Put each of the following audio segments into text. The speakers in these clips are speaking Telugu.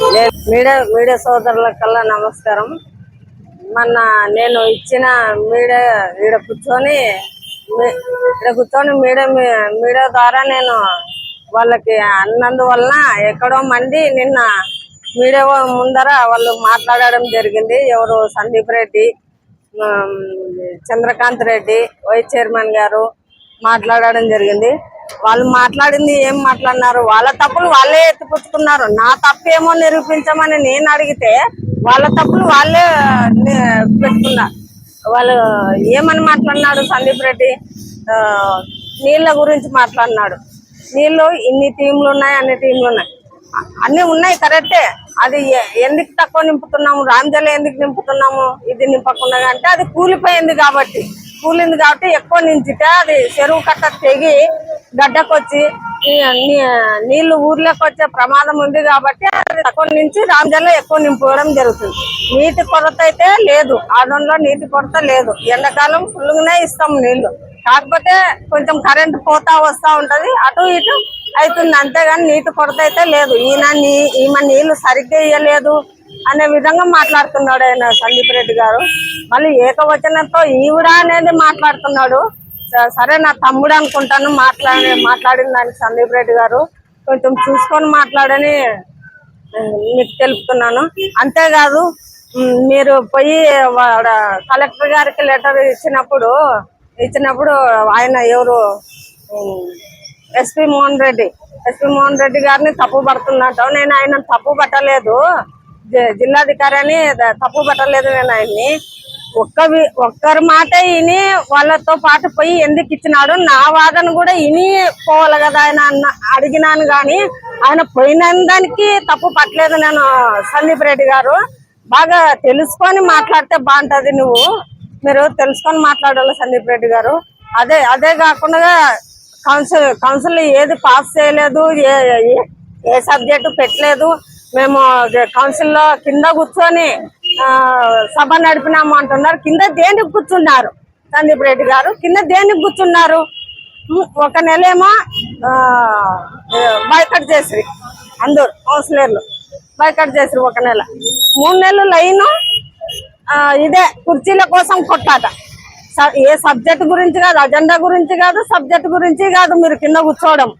మీడియా మీడియా సోదరులకల్లా నమస్కారం. మొన్న నేను ఇచ్చిన మీడియా ఈడ కూర్చొని మీ- కూర్చొని మీడియా మీ- మీడియా ద్వారా నేను వాళ్ళకి అన్నందువలన ఎక్కడో మంది నిన్న మీడియా ముందర వాళ్ళు మాట్లాడడం జరిగింది. ఎవరు సందీప్ రెడ్డి చంద్రకాంత్ రెడ్డి వైస్ చైర్మన్ గారు మాట్లాడడం జరిగింది. వాళ్ళు మాట్లాడింది ఏం మాట్లాడినారు? వాళ్ళ తప్పులు వాళ్ళే ఎత్తిపుచ్చుకున్నారు. నా తప్పు ఏమో నిరూపించమని నేను అడిగితే వాళ్ళ తప్పులు వాళ్ళే పెట్టుకున్నారు. వాళ్ళు ఏమని మాట్లాడినాడు సందీప్ రెడ్డి? నీళ్ళ గురించి మాట్లాడినాడు. నీళ్ళు ఇన్ని టీంలు ఉన్నాయి అన్ని టీంలు ఉన్నాయి. అన్నీ అన్ని ఉన్నాయి కరెక్టే. అది ఎందుకు తక్కువ నింపుతున్నాము? రాంజల ఎందుకు నింపుతున్నాము? ఇది నింపకుండా అంటే అది కూలిపోయింది కాబట్టి. కూలింది కాబట్టి ఎక్కువ నించితే అది చెరువు కట్ట తెగి గడ్డకొచ్చి నీళ్ళు ఊర్లోకి వచ్చే ప్రమాదం ఉంది కాబట్టి అది తక్కువ నుంచి రామజల్లో ఎక్కువ నింపడం జరుగుతుంది. నీటి కొరత అయితే లేదు. ఆదంలో నీటి కొరత లేదు. ఎండాకాలం ఫుల్గానే ఇస్తాం నీళ్ళు. కాకపోతే కొంచెం కరెంట్ పోతా వస్తూ ఉంటుంది. అటు ఇటు అవుతుంది. అంతేగాని నీటి కొరత అయితే లేదు. ఈయన నీ ఈమె నీళ్ళు సరిగ్గా ఇయ్యలేదు. అనే విధంగా మాట్లాడుతున్నాడు ఆయన సందీప్ రెడ్డి గారు. మళ్ళీ ఏకవచనంతో ఈవిడ అనేది మాట్లాడుతున్నాడు. సరే నా తమ్ముడు అనుకుంటాను మాట్లాడి మాట్లాడిన దానికి సందీప్ రెడ్డి గారు. కొంచెం చూసుకొని మాట్లాడని మీకు తెలుపుతున్నాను. అంతేకాదు మీరు పోయి వాడ కలెక్టర్ గారికి లెటర్ ఇచ్చినప్పుడు ఇచ్చినప్పుడు ఆయన ఎవరు? ఎస్పి మోహన్ రెడ్డి. ఎస్పి మోహన్ రెడ్డి గారిని తప్పు పడుతున్నట్టు నేను ఆయన తప్పు పట్టలేదు జి- అని తప్పు పట్టలేదు నేను ఆయన్ని. ఒక్క ఒక్కరి మాట విని వాళ్ళతో పాటు పోయి ఎందుకు ఇచ్చినాడు? నా వాదన కూడా విని పోవాలి కదా ఆయన అన్న అడిగినాను కానీ ఆయన పోయిన దానికి తప్పు పట్టలేదు నేను సందీప్ రెడ్డి గారు. బాగా తెలుసుకొని మాట్లాడితే బాగుంటుంది నువ్వు. మీరు తెలుసుకొని మాట్లాడాలి సందీప్ రెడ్డి గారు. అదే అదే కాకుండా కౌన్సిల్ కౌన్సిల్ ఏది పాస్ చేయలేదు ఏ ఏ- ఏ సబ్జెక్టు పెట్టలేదు. మేము కౌన్సిల్లో కింద కూర్చొని సభ నడిపినాము అంటున్నారు. కింద దేనికి కూర్చున్నారు? సందీప్ రెడ్డి గారు కింద దేనికి కూర్చున్నారు? ఒక నెలేమో బైకట్ చేసి అందరు కౌన్సిలర్లు బైకట్ చేసి ఒక నెల. మూడు నెలలు లైను ఇదే కుర్చీల కోసం కొట్టాట. ఏ సబ్జెక్ట్ గురించి కాదు అజెండా గురించి కాదు సబ్జెక్ట్ గురించి కాదు మీరు కింద కూర్చోవడం.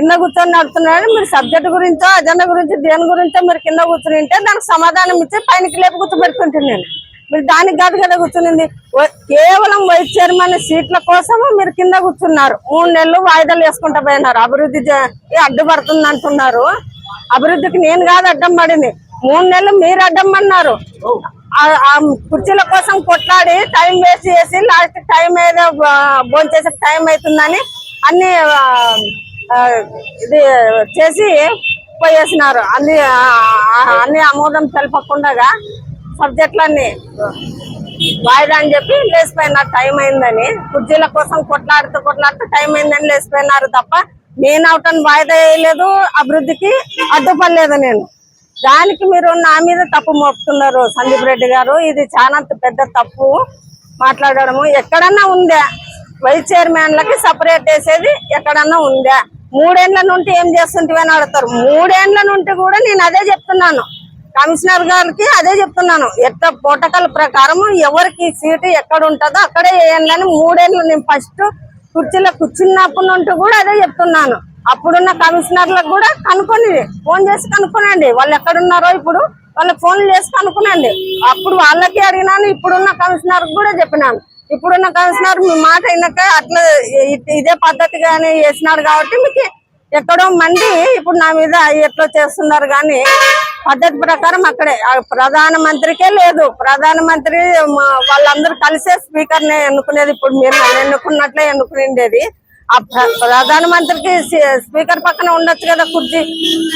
కింద కూర్చొని నడుతున్నాడు మీరు సబ్జెక్ట్ గురించో అజెండా గురించి దేని గురించో మీరు కింద కూర్చుని ఉంటే దానికి సమాధానం ఇచ్చి పైనకి లేపు గుర్తుపెట్టుకుంటున్నాను మీరు దానికి కాదు కదా కూర్చునింది. కేవలం వైస్ చైర్మన్ సీట్ల కోసము మీరు కింద కూర్చున్నారు. మూడు నెలలు వాయిదాలు వేసుకుంటా పోయినారు. అభివృద్ధి అడ్డుపడుతుంది అంటున్నారు. అభివృద్ధికి నేను కాదు అడ్డం పడింది. మూడు నెలలు మీరు అడ్డం పడినారు. కుర్చీల కోసం కొట్లాడి టైం వేస్ట్ చేసి లాస్ట్ టైం ఏదో భోంచేసే టైం అవుతుందని అన్ని ఇది చేసి పోయేసినారు. అన్ని అన్ని ఆమోదం తెలపకుండా సబ్జెక్టులన్నీ వాయిదా అని చెప్పి లేచిపోయినారు. టైం అయిందని. కుర్చీల కోసం కొట్లాడుతూ కొట్లాడుతూ టైం అయిందని లేచిపోయినారు తప్ప నేను అవటం వాయిదా వేయలేదు అభివృద్ధికి అడ్డుపడలేదు నేను. దానికి మీరు నా మీద తప్పు మోపుతున్నారు సందీప్ రెడ్డి గారు. ఇది చాలా పెద్ద తప్పు మాట్లాడడము. ఎక్కడన్నా ఉందా? వైస్ చైర్మన్లకి సపరేట్ వేసేది ఎక్కడన్నా ఉందా? మూడేండ్ల నుండి ఏం చేస్తుంటే అని అడుగుతారు. మూడేండ్ల నుండి కూడా నేను అదే చెప్తున్నాను. కమిషనర్ గారికి అదే చెప్తున్నాను. ఎట్ట పోటకల ప్రకారం ఎవరికి సీటు ఎక్కడ ఉంటుందో అక్కడే వేయండి మూడేళ్ళు నేను ఫస్ట్ కుర్చీలో కూర్చున్నప్పటి నుండి కూడా అదే చెప్తున్నాను. అప్పుడున్న కమిషనర్లకు కూడా కనుక్కొని ఫోన్ చేసి కనుక్కోనండి. వాళ్ళు ఎక్కడున్నారో ఇప్పుడు వాళ్ళకి ఫోన్ చేసి కనుక్కునండి. అప్పుడు వాళ్ళకి అడిగినాను. ఇప్పుడున్న కమిషనర్కి కూడా చెప్పినాను. ఇప్పుడున్న కమిషనర్ మీ మాట అయినాక అట్లా ఇదే పద్ధతిగానే చేసినాడు కాబట్టి మీకు ఎక్కడో మంది ఇప్పుడు నా మీద ఎట్లా చేస్తున్నారు కానీ పద్ధతి ప్రకారం అక్కడే. ప్రధానమంత్రికే లేదు. ప్రధానమంత్రి వాళ్ళందరూ కలిసే స్పీకర్ని ఎన్నుకునేది ఇప్పుడు మీరు నన్ను ఎన్నుకున్నట్లే ఎన్నుకునేది ఆ ప్రధానమంత్రికి స్పీకర్ పక్కన ఉండొచ్చు కదా కుర్చీ.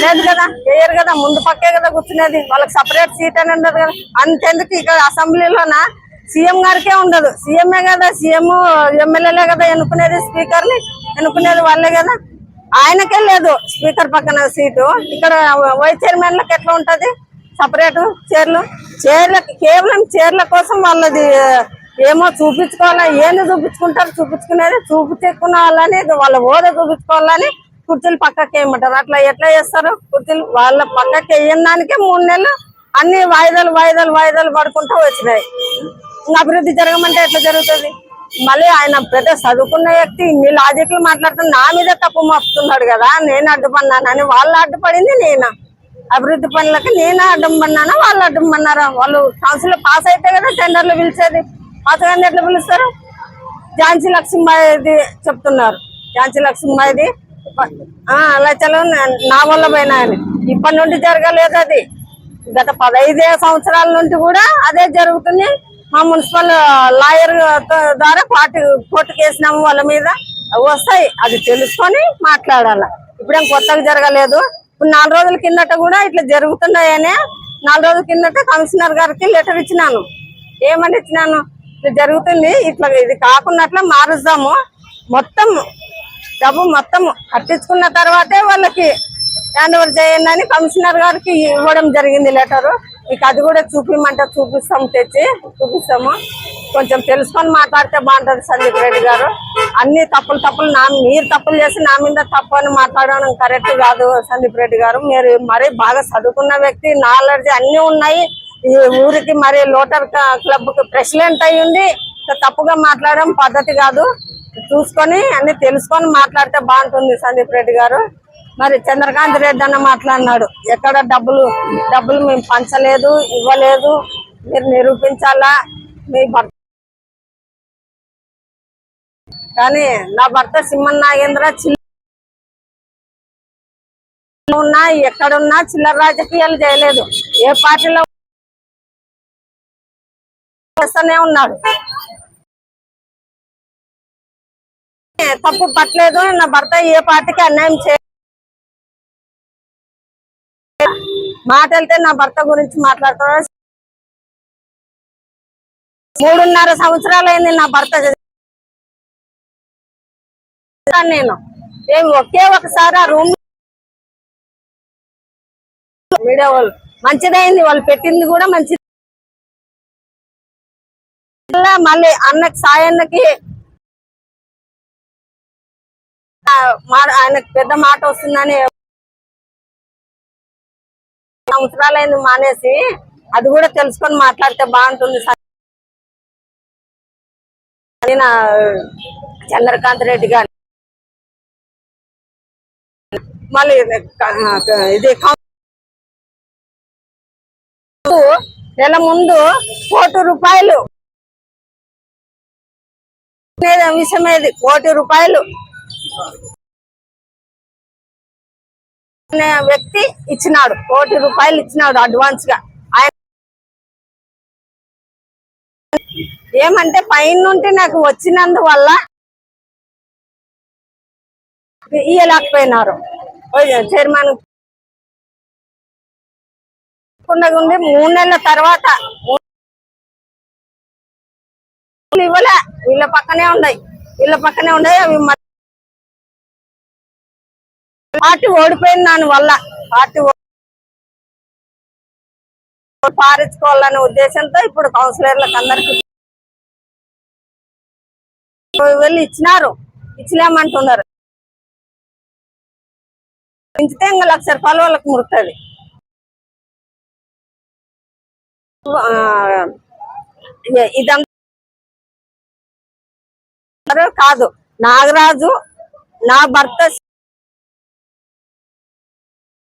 లేదు కదా వేయరు కదా ముందు పక్కే కదా కూర్చునేది. వాళ్ళకి సపరేట్ సీట్ అని ఉండదు కదా. అంతెందుకు ఇక్కడ అసెంబ్లీలోనా? సీఎం గారికే ఉండదు. సీఎంఏ కదా సీఎం ఎమ్మెల్యేలే కదా ఎన్నుకునేది స్పీకర్ని ఎన్నుకునేది వాళ్ళే కదా. ఆయనకే లేదు స్పీకర్ పక్కన సీటు. ఇక్కడ వైస్ చైర్మన్లకు ఎట్లా ఉంటుంది? సపరేట్ చైర్లు? చీరల కేవలం చీరల కోసం వాళ్ళది ఏమో చూపించుకోవాలా ఏంది చూపించుకుంటారు? చూపించుకునేది చూపించుకున్న వాళ్ళని వాళ్ళ హోదా చూపించుకోవాలని కుర్చీలు పక్కకి వేయమంటారు అట్లా ఎట్లా చేస్తారు? కుర్చీలు వాళ్ళ పక్కకి వేయడానికే మూడు నెలలు అన్ని వాయిదాలు వాయిదాలు వాయిదాలు పడుకుంటూ వచ్చినాయి. అభివృద్ధి జరగమంటే ఎట్లా జరుగుతుంది? మళ్ళీ ఆయన పెద్ద చదువుకున్న వ్యక్తి ఇన్ని లాజిక్లు మాట్లాడుతున్న నా మీద తప్పు మోపుతున్నాడు కదా నేను అడ్డుపడినానని వాళ్ళు అడ్డుపడింది నేను? అభివృద్ధి పనులకి నేనే అడ్డం పడినానా వాళ్ళు అడ్డం పడినారా వాళ్ళు కౌన్సిల్ పాస్ అయితే కదా టెండర్లు పిలిచేది. పాస్ కానీ ఎట్లా పిలుస్తారు? ఝాన్సీ లక్ష్మీబాయిది చెప్తున్నారు. ఝాన్సీ లక్ష్మీబాయిది ఆ, లచ్చలు నా- నా వల్ల పోయినా అని ఇప్పటి నుండి జరగలేదు అది. గత పదైదే సంవత్సరాల నుండి కూడా అదే జరుగుతుంది. మా మున్సిపల్ లాయర్ ద్వారా కోర్టు కోర్టుకు వేసినాము వాళ్ళ మీద అవి వస్తాయి. అది తెలుసుకొని మాట్లాడాలి. ఇప్పుడేం కొత్తగా జరగలేదు. ఇప్పుడు నాలుగు రోజుల కిందట కూడా ఇట్లా జరుగుతున్నాయనే నాలుగు రోజుల కిందట కమిషనర్ గారికి లెటర్ ఇచ్చినాను. ఏమని ఇచ్చినాను? ఇట్లా జరుగుతుంది. ఇట్లా ఇది కాకున్నట్లా మారుస్తాము. మొత్తం డబ్బు మొత్తం కట్టించుకున్న తర్వాతే వాళ్ళకి హ్యాండ్ ఓవర్ చేయండి అని కమిషనర్ గారికి ఇవ్వడం జరిగింది లెటరు. మీకు అది కూడా చూపిమంటే చూపిస్తాం తెచ్చి చూపిస్తాము. కొంచెం తెలుసుకొని మాట్లాడితే బాగుంటుంది సందీప్ రెడ్డి గారు. అన్ని తప్పులు తప్పులు నా మీరు తప్పులు చేసి నా మీద తప్పు అని మాట్లాడడం కరెక్ట్ కాదు సందీప్ రెడ్డి గారు. మీరు మరి బాగా చదువుకున్న వ్యక్తి నాలెడ్జ్ అన్ని ఉన్నాయి. ఈ ఊరికి మరి లోటర్ క్లబ్కి ప్రెసిడెంట్ అయ్యింది తప్పుగా మాట్లాడడం పద్ధతి కాదు. చూసుకొని అన్ని తెలుసుకొని మాట్లాడితే బాగుంటుంది సందీప్ రెడ్డి గారు. మరి చంద్రకాంత్ రెడ్డి అన్న మాట్లాడినాడు. ఎక్కడ డబ్బులు డబ్బులు మేము పంచలేదు ఇవ్వలేదు. మీరు నిరూపించాలా? మీ భర్త కానీ నా భర్త సింహన్ నాగేంద్ర చిల్ల ఉన్నా ఎక్కడున్నా చిల్లర రాజకీయాలు చేయలేదు. ఏ పార్టీలో చేస్తూనే ఉన్నాడు. తప్పు పట్టలేదు. నా భర్త ఏ పార్టీకి అన్యాయం చేయ మాట వెళ్తే నా భర్త గురించి మాట్లాడుతున్నారు మూడున్నర సంవత్సరాలైంది నా భర్త నేను. ఏం ఒకే ఒకసారి ఆ రూమ్ మీడియా వాళ్ళు మంచిదైంది వాళ్ళు పెట్టింది కూడా మంచిది. మళ్ళీ అన్నకి సాయన్నకి మా- ఆయనకు పెద్ద మాట వస్తుందని సంవత్సరాలైంది మానేసి అది కూడా తెలుసుకొని మాట్లాడితే బాగుంటుంది. అని నా చంద్రకాంత్ రెడ్డి గారు. మళ్ళీ ఇది నెల ముందు కోటి రూపాయలు. విషయం ఏది కోటి రూపాయలు. వ్యక్తి ఇచ్చినాడు. కోటి రూపాయలు ఇచ్చినాడు అడ్వాన్స్గా. ఆయన ఏమంటే పైన నుండి నాకు వచ్చినందువల్ల ఇయ్యలేకపోయినారు. చైర్మన్ ఉండి మూడు నెలల తర్వాత ఇవ్వలే. వీళ్ళ పక్కనే ఉన్నాయి వీళ్ళ పక్కనే ఉన్నాయి అవి పార్టీ ఓడిపోయింది దాని వల్ల పార్టీ పారించుకోవాలనే ఉద్దేశంతో ఇప్పుడు కౌన్సిలర్లకు అందరికి వెళ్ళి ఇచ్చినారు. ఇచ్చలేమంటున్నారు పెంచితే ఇంకా లక్ష రూపాయలు వాళ్ళకి ముడుతుంది. ఇదంతా కాదు. నాగరాజు నా భర్త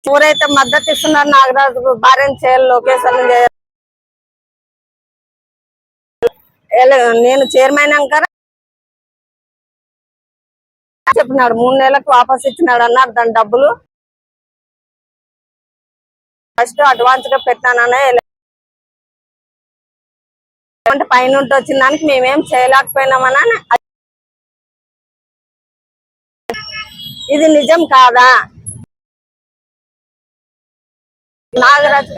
ఎవరైతే మద్దతు ఇస్తున్నారు నాగరాజు భార్యను చేయాలి లోకేష్ అని నేను చైర్మన్ అంకర? చెప్పినాడు మూడు నెలలకు వాపస్ ఇచ్చినాడు అన్నారు దాని డబ్బులు. ఫస్ట్ అడ్వాన్స్గా పెట్టాననే పైన వచ్చిన దానికి మేమేం చేయలేకపోయినామని ఇది నిజం కాదా? నాగరాజు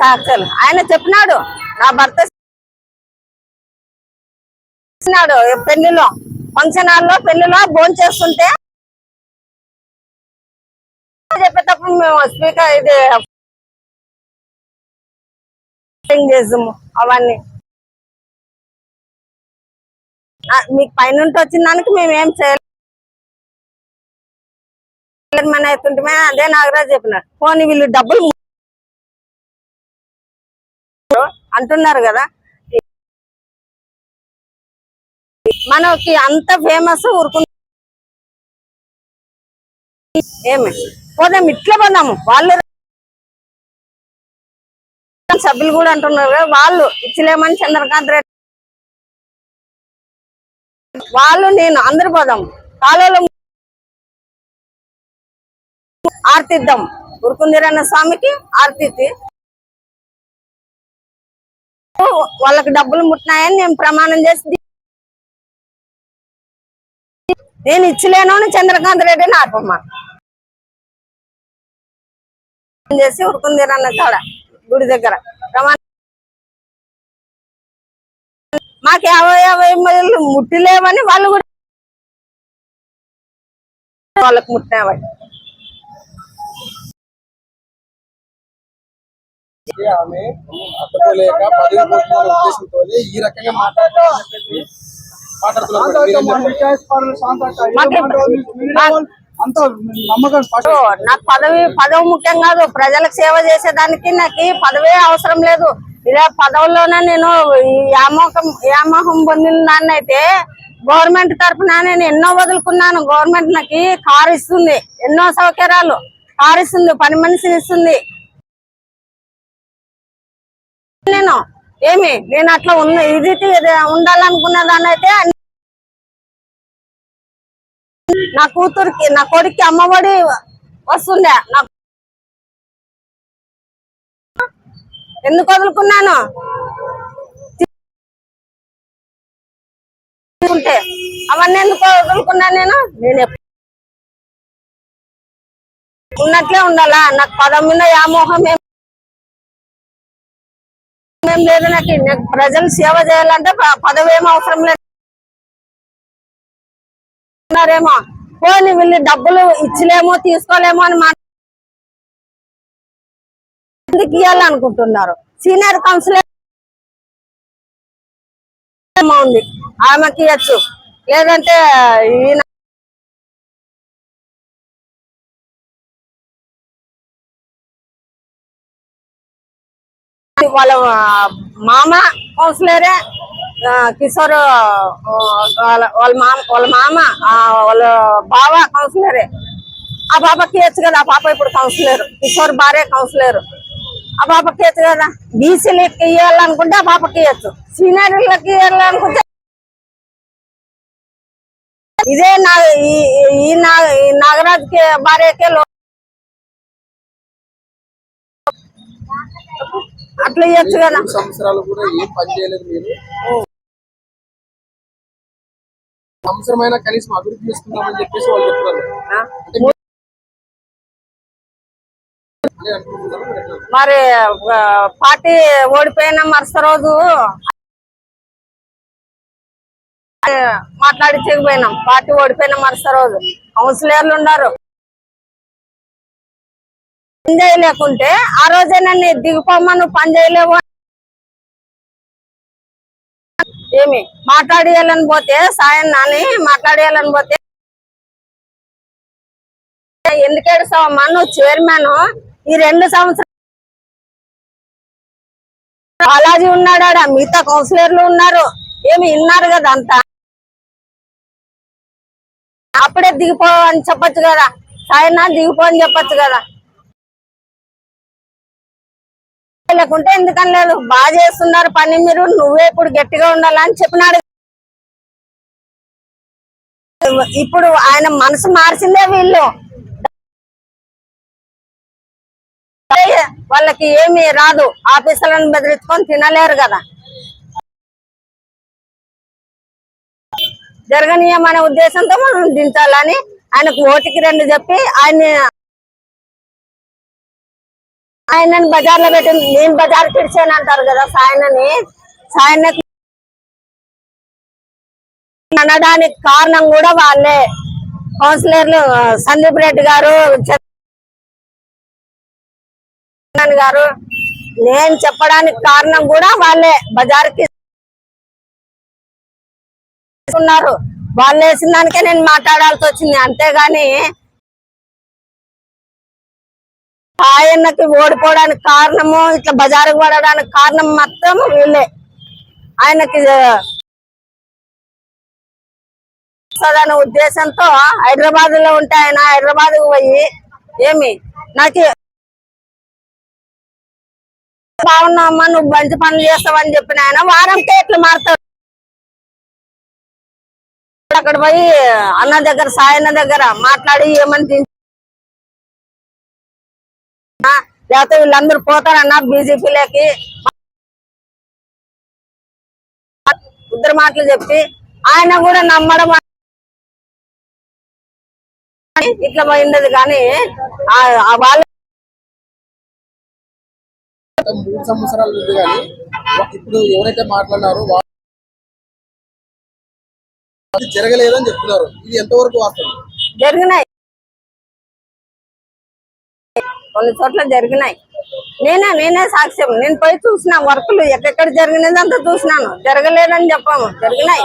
సాక్షులు. ఆయన చెప్పినాడు నా భర్త పెళ్ళిలో ఫంక్షన్ హాల్లో పెళ్ళిలో భోజనం చేస్తుంటే చెప్పేటప్పుడు మేము స్పీకర్ ఇది చేసాము అవన్నీ. మీకు పైనుండి వచ్చిన దానికి మేము ఏం చేయలేదు మన అవుతుంటే అదే నాగరాజు చెప్పినాడు. పోనీ వీళ్ళు డబ్బులు అంటున్నారు కదా. మనకి అంత ఫేమస్ ఊరుకు ఏమి? పోదాం ఇట్లా పోదాము వాళ్ళు సభ్యులు కూడా అంటున్నారు కదా వాళ్ళు ఇచ్చలేమని చంద్రకాంత్ రెడ్డి వాళ్ళు నేను అందరు పోదాం. కాలువలో ఆర్తిద్దాం. ఉరుకుందిరన్న స్వామికి ఆర్తిద్ది వాళ్ళకి డబ్బులు ముట్టినాయని నేను ప్రమాణం చేసి నేను ఇచ్చలేను అని చంద్రకాంత్ రెడ్డి ఆపమ్మ చేసి ఉరుకుందిరన్న కాడ గుడి దగ్గర. ప్రమాణం మాకు యాభై యాభై ముట్టిలేవని వాళ్ళు కూడా వాళ్ళకి ముట్టినావని అంటే ఆమె తట్టుకోలేక పదవి పోతున్న ఉద్దేశంతో ఈ రకంగా మాట్లాడుతున్నారు నాకు పదవి పదవి ముఖ్యం కాదు. ప్రజలకు సేవ చేసేదానికి నాకు ఈ పదవే అవసరం లేదు. ఇదే పదవుల్లోనే నేను వ్యామోహం వ్యామోహం పొందిన దాన్ని అయితే గవర్నమెంట్ తరఫున నేను ఎన్నో వదులుకున్నాను. గవర్నమెంట్ నాకు కారు ఇస్తుంది. ఎన్నో సౌకర్యాలు కారు ఇస్తుంది. పని మనిషిని ఇస్తుంది. నేను. ఏమి? నేను అట్లా ఉన్న ఇది ఇది ఉండాలనుకున్న అయితే నా కూతురికి నా కొడుక్కి అమ్మఒడి వస్తుండే. నా ఎందుకు వదులుకున్నాను? ఉంటే అవన్నీ ఎందుకు వదులుకున్నాను నేను? నేను ఉన్నట్లే ఉండాలా? నాకు పదం మీద వ్యామోహం ఏం లేదు నాకు నాకు ప్రజలు సేవ చేయాలంటే ప- పదవి అవసరం లేదున్నారేమో పోనీ వీళ్ళు డబ్బులు ఇచ్చలేమో తీసుకోలేమో అని ఎందుకు ఇవ్వాలనుకుంటున్నారు సీనియర్ కౌన్సిలర్ ఏమో ఉంది. ఆమెకి ఇవ్వచ్చు లేదంటే ఈయన వాళ్ళ మామ కౌన్సిలరే కిషోర్ వాళ్ళ మామ వాళ్ళ మామ వాళ్ళ బావ కౌన్సిలరే ఆ పాపకి ఇవ్వచ్చు కదా ఆ పాప ఇప్పుడు కౌన్సిలర్ కిషోర్ భార్య కౌన్సిలర్ ఆ పాపకి ఇవ్వచ్చు కదా బీసీలకి ఇవ్వాలనుకుంటే ఆ పాపకి ఇవ్వచ్చు సీనియర్లకి ఇవ్వాలనుకుంటే ఇదే నా ఈ ఈ నా- ఈ భార్యకే లో- అట్లా ఇవ్వచ్చు కదా. సంవత్సరాలు కూడా ఏం పని చేయలేదు మీరు. సంవత్సరమైనా కనీసం అభివృద్ధి చేసుకుందామని చెప్పేసి వాళ్ళు మీరు- పార్టీ ఓడిపోయిన మరుస రోజు ఆ, మాట్లాడించకపోయినాం పార్టీ ఓడిపోయిన మరుస రోజు. కౌన్సిలర్లు ఉన్నారు. పని చేయలేకుంటే ఆ రోజే నన్ను దిగిపోమ్మా నువ్వు పని చేయలేవు ఏమి? మాట్లాడేయాలని పోతే సాయం నాని మాట్లాడేయాలని పోతే ఎందుకు ఏడుస్తావమ్మా? నువ్వు చైర్మన్. ఈ రెండు సంవత్సరాలు బాలాజీ ఉన్నాడా మిగతా కౌన్సిలర్లు ఉన్నారు. ఏమి విన్నారు కదా అంతా? అప్పుడే దిగిపో అని చెప్పొచ్చు కదా. సాయన దిగిపో అని చెప్పొచ్చు కదా. లేకుంటే ఎందుకని లేదు బాగా చేస్తున్నారు పని మీరు నువ్వే ఇప్పుడు గట్టిగా ఉండాలని చెప్పినాడు ఇప్పుడు ఆయన మనసు మార్చిందే వీళ్ళు. వాళ్ళకి ఏమి రాదు. ఆఫీసులను బెదిరించుకొని తినలేరు కదా. జరగనీయమనే ఉద్దేశంతో మనం దించాలని ఆయనకు ఓటికి రెండు చెప్పి ఆయన ఆయనని బజార్లో పెట్టి నేను బజార్ పిడిచాను అంటారు కదా సాయనని. సాయనకి అనడానికి కారణం కూడా వాళ్ళే. కౌన్సిలర్లు సందీప్ రెడ్డి గారు గారు నేను చెప్పడానికి కారణం కూడా వాళ్ళే. బజార్కి ఉన్నారు. వాళ్ళు వేసిన దానికే నేను మాట్లాడాల్సి వచ్చింది. అంతేగాని ఆయనకి ఓడిపోవడానికి కారణము ఇట్లా బజారుకు పడడానికి కారణం మొత్తం వీళ్ళే. ఆయనకి వస్తుందనే ఉద్దేశంతో హైదరాబాద్లో ఉంటే ఆయన హైదరాబాద్ పోయి ఏమి నాకు బాగున్నావమ్మా నువ్వు మంచి పనులు చేస్తావని చెప్పిన ఆయన వారంకే ఇట్లా మారుతాడు. అక్కడ పోయి అన్న దగ్గర సాయన్న దగ్గర మాట్లాడి ఏమని లేకపోతే వీళ్ళందరూ పోతారన్న బీజేపీలోకి. ఇద్దరు మాటలు చెప్పి ఆయన కూడా నమ్మడం ఇట్లా పోయిండదు కానీ వాళ్ళు మూడు సంవత్సరాల నుండి కానీ ఇప్పుడు ఎవరైతే మాట్లాడినారో జరగలేదని చెప్తున్నారు. ఇది ఎంతవరకు వాస్తవం? జరిగినాయి. కొన్ని చోట్ల జరిగినాయి. నేనే నేనే సాక్ష్యం. నేను పోయి చూసిన వర్కులు ఎక్కడెక్కడ జరిగినది అంతా చూసినాను. జరగలేదని చెప్పాము. జరిగినాయి.